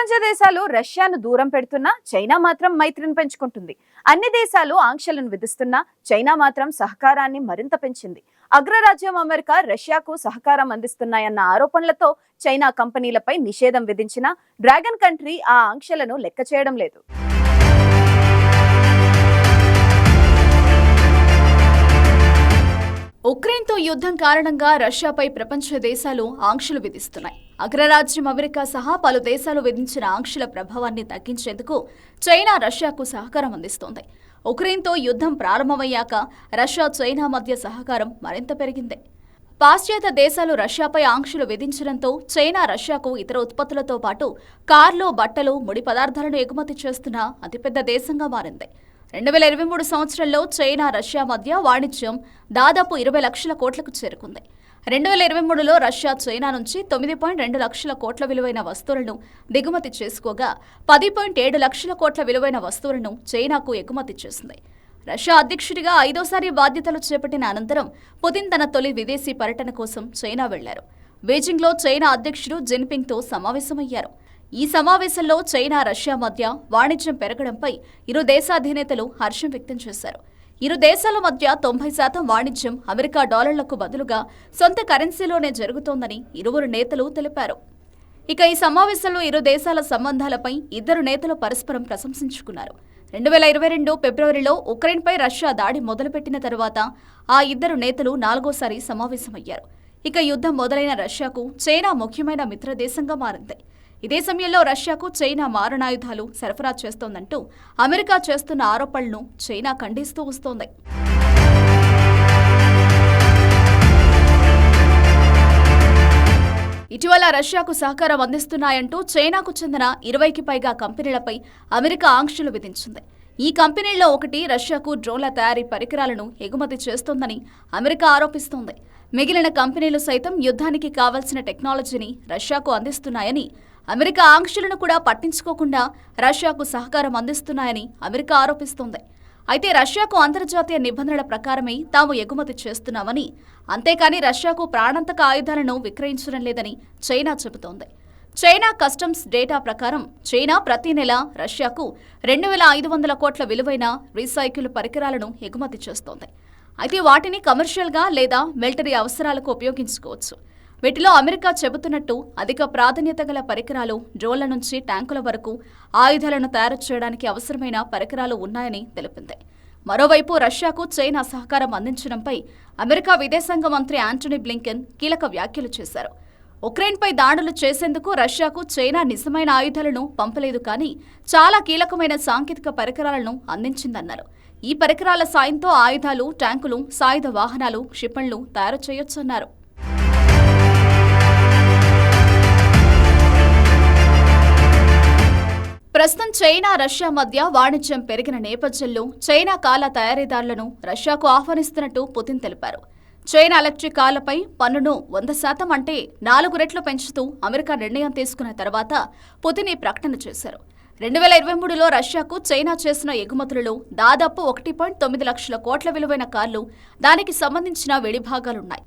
ప్రపంచ దేశాలు రష్యాను దూరం పెడుతున్నా చైనా మాత్రం మైత్రిని పెంచుకుంటుంది. అన్ని దేశాలు ఆంక్షలను విధిస్తున్నా చైనా మాత్రం సహకారాన్ని మరింత పెంచింది. అగ్రరాజ్యం అమెరికా రష్యాకు సహకారం అందిస్తున్నాయన్న ఆరోపణలతో చైనా కంపెనీలపై నిషేధం విధించినా డ్రాగన్ కంట్రీ ఆ ఆంక్షలను లెక్క చేయడం లేదు. ఉక్రెయిన్తో యుద్ధం కారణంగా రష్యాపై ప్రపంచ దేశాలు ఆంక్షలు విధిస్తున్నాయి. అగ్రరాజ్యం అమెరికా సహా పలు దేశాలు విధించిన ఆంక్షల ప్రభావాన్ని తగ్గించేందుకు చైనా రష్యాకు సహకారం అందిస్తోంది. ఉక్రెయిన్తో యుద్ధం ప్రారంభమయ్యాక రష్యా చైనా మధ్య సహకారం మరింత పెరిగింది. పాశ్చాత్య దేశాలు రష్యాపై ఆంక్షలు విధించడంతో చైనా రష్యాకు ఇతర ఉత్పత్తులతో పాటు కార్లు బట్టలు ముడి పదార్థాలను ఎగుమతి చేస్తున్న అతిపెద్ద దేశంగా మారింది. రెండు వేల ఇరవై మూడు సంవత్సరంలో చైనా రష్యా మధ్య వాణిజ్యం దాదాపు ఇరవై లక్షల కోట్లకు చేరుకుంది. రెండు వేల ఇరవై మూడులో రష్యా చైనా నుంచి తొమ్మిది పాయింట్ రెండు లక్షల కోట్ల విలువైన వస్తువులను దిగుమతి చేసుకోగా పది పాయింట్ ఏడు లక్షల కోట్ల విలువైన వస్తువులను చైనాకు ఎగుమతి చేసింది. రష్యా అధ్యక్షుడిగా ఐదోసారి బాధ్యతలు చేపట్టిన అనంతరం పుతిన్ తన తొలి విదేశీ పర్యటన కోసం చైనా వెళ్ళారు. బీజింగ్లో చైనా అధ్యక్షుడు జిన్పింగ్తో సమావేశమయ్యారు. ఈ సమావేశంలో చైనా రష్యా మధ్య వాణిజ్యం పెరగడంపై ఇరు దేశాధినేతలు హర్షం వ్యక్తం చేశారు. ఇరు దేశాల మధ్య తొంభై శాతం వాణిజ్యం అమెరికా డాలర్లకు బదులుగా సొంత కరెన్సీలోనే జరుగుతోందని ఇరువురు నేతలు తెలిపారు. ఇక ఈ సమావేశంలో ఇరు దేశాల సంబంధాలపై ఇద్దరు నేతలు పరస్పరం ప్రశంసించుకున్నారు. రెండు వేల ఇరవై రెండు ఫిబ్రవరిలో ఉక్రెయిన్పై రష్యా దాడి మొదలుపెట్టిన తరువాత ఆ ఇద్దరు నేతలు నాలుగోసారి సమావేశమయ్యారు. ఇక యుద్ధం మొదలైన రష్యాకు చైనా ముఖ్యమైన మిత్రదేశంగా మారింది. ఇదే సమయంలో రష్యాకు చైనా మారణాయుధాలు సరఫరా చేస్తోందంటూ అమెరికా చేస్తున్న ఆరోపణలను చైనా ఖండిస్తూ వస్తోంది. ఇటీవల రష్యాకు సహకారం అందిస్తున్నాయంటూ చైనాకు చెందిన ఇరవైకి పైగా కంపెనీలపై అమెరికా ఆంక్షలు విధించింది. ఈ కంపెనీల్లో ఒకటి రష్యాకు డ్రోన్ల తయారీ పరికరాలను ఎగుమతి చేస్తోందని అమెరికా ఆరోపిస్తోంది. మిగిలిన కంపెనీలు సైతం యుద్ధానికి కావలసిన టెక్నాలజీని రష్యాకు అందిస్తున్నాయని అమెరికా ఆంక్షలను కూడా పట్టించుకోకుండా రష్యాకు సహకారం అందిస్తున్నాయని అమెరికా ఆరోపిస్తోంది. అయితే రష్యాకు అంతర్జాతీయ నిబంధనల ప్రకారమే తాము ఎగుమతి చేస్తున్నామని అంతేకాని రష్యాకు ప్రాణాంతక ఆయుధాలను విక్రయించడం లేదని చైనా చెబుతోంది. చైనా కస్టమ్స్ డేటా ప్రకారం చైనా ప్రతి నెల రష్యాకు రెండు వేల ఐదు వందల కోట్ల విలువైన రీసైకిల్ పరికరాలను ఎగుమతి చేస్తోంది. అయితే వాటిని కమర్షియల్గా లేదా మిలిటరీ అవసరాలకు ఉపయోగించుకోవచ్చు. వీటిలో అమెరికా చెబుతున్నట్టు అధిక ప్రాధాన్యత గల పరికరాలు డ్రోన్ల నుంచి ట్యాంకుల వరకు ఆయుధాలను తయారు చేయడానికి అవసరమైన పరికరాలు ఉన్నాయని తెలిపింది. మరోవైపు రష్యాకు చైనా సహకారం అందించడంపై అమెరికా విదేశాంగ మంత్రి యాంటనీ బ్లింకెన్ కీలక వ్యాఖ్యలు చేశారు. ఉక్రెయిన్పై దాడులు చేసేందుకు రష్యాకు చైనా నిజమైన ఆయుధాలను పంపలేదు కానీ చాలా కీలకమైన సాంకేతిక పరికరాలను అందించిందన్నారు. ఈ పరికరాల సాయంతో ఆయుధాలు ట్యాంకులు సాయుధ వాహనాలు క్షిపణులు తయారు చేయొచ్చన్నారు. ప్రస్తుతం చైనా రష్యా మధ్య వాణిజ్యం పెరిగిన నేపథ్యంలో చైనా కాల తయారీదారులను రష్యాకు ఆహ్వానిస్తున్నట్టు పుతిన్ తెలిపారు. చైనా ఎలక్ట్రిక్ కార్లపై పన్నును వంద శాతం అంటే నాలుగు రెట్లు పెంచుతూ అమెరికా నిర్ణయం తీసుకున్న తర్వాత పుతిన్ ఈ ప్రకటన చేశారు. రెండు వేల ఇరవై మూడులో రష్యాకు చైనా చేసిన ఎగుమతులలో దాదాపు ఒకటి పాయింట్ తొమ్మిది లక్షల కోట్ల విలువైన కార్లు దానికి సంబంధించిన వెడిభాగాలున్నాయి.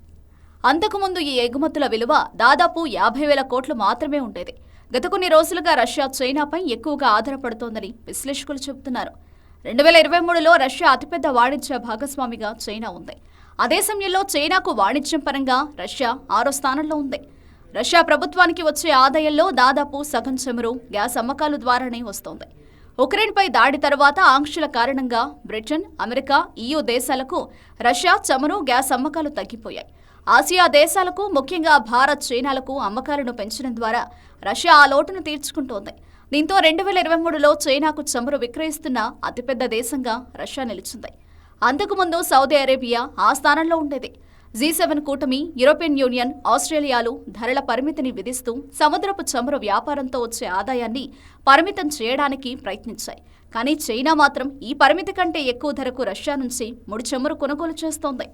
అంతకుముందు ఈ ఎగుమతుల విలువ దాదాపు యాభై వేల కోట్లు మాత్రమే ఉండేది. గత కొన్ని రోజులుగా రష్యా చైనాపై ఎక్కువగా ఆధారపడుతోందని విశ్లేషకులు చెబుతున్నారు. రెండు వేల ఇరవై మూడులో రష్యా అతిపెద్ద వాణిజ్య భాగస్వామిగా చైనా ఉంది. అదే సమయంలో చైనాకు వాణిజ్యం పరంగా రష్యా ఆరో స్థానంలో ఉంది. రష్యా ప్రభుత్వానికి వచ్చే ఆదాయంలో దాదాపు సగం చమురు గ్యాస్ అమ్మకాలు ద్వారానే వస్తోంది. ఉక్రెయిన్పై దాడి తర్వాత ఆంక్షల కారణంగా బ్రిటన్ అమెరికా ఈయూ దేశాలకు రష్యా చమురు గ్యాస్ అమ్మకాలు తగ్గిపోయాయి. ఆసియా దేశాలకు ముఖ్యంగా భారత్ చైనాలకు అమ్మకాలను పెంచడం ద్వారా రష్యా ఆ లోటును తీర్చుకుంటోంది. దీంతో రెండు వేల ఇరవై మూడులో చైనాకు చమురు విక్రయిస్తున్న అతిపెద్ద దేశంగా రష్యా నిలిచింది. అంతకుముందు సౌదీ అరేబియా ఆ స్థానంలో ఉండేది. జీ సెవెన్ కూటమి యూరోపియన్ యూనియన్ ఆస్ట్రేలియాలు ధరల పరిమితిని విధిస్తూ సముద్రపు చమురు వ్యాపారంతో వచ్చే ఆదాయాన్ని పరిమితం చేయడానికి ప్రయత్నించాయి. కానీ చైనా మాత్రం ఈ పరిమితి కంటే ఎక్కువ ధరకు రష్యా నుంచి ముడి చమురు కొనుగోలు చేస్తోంది.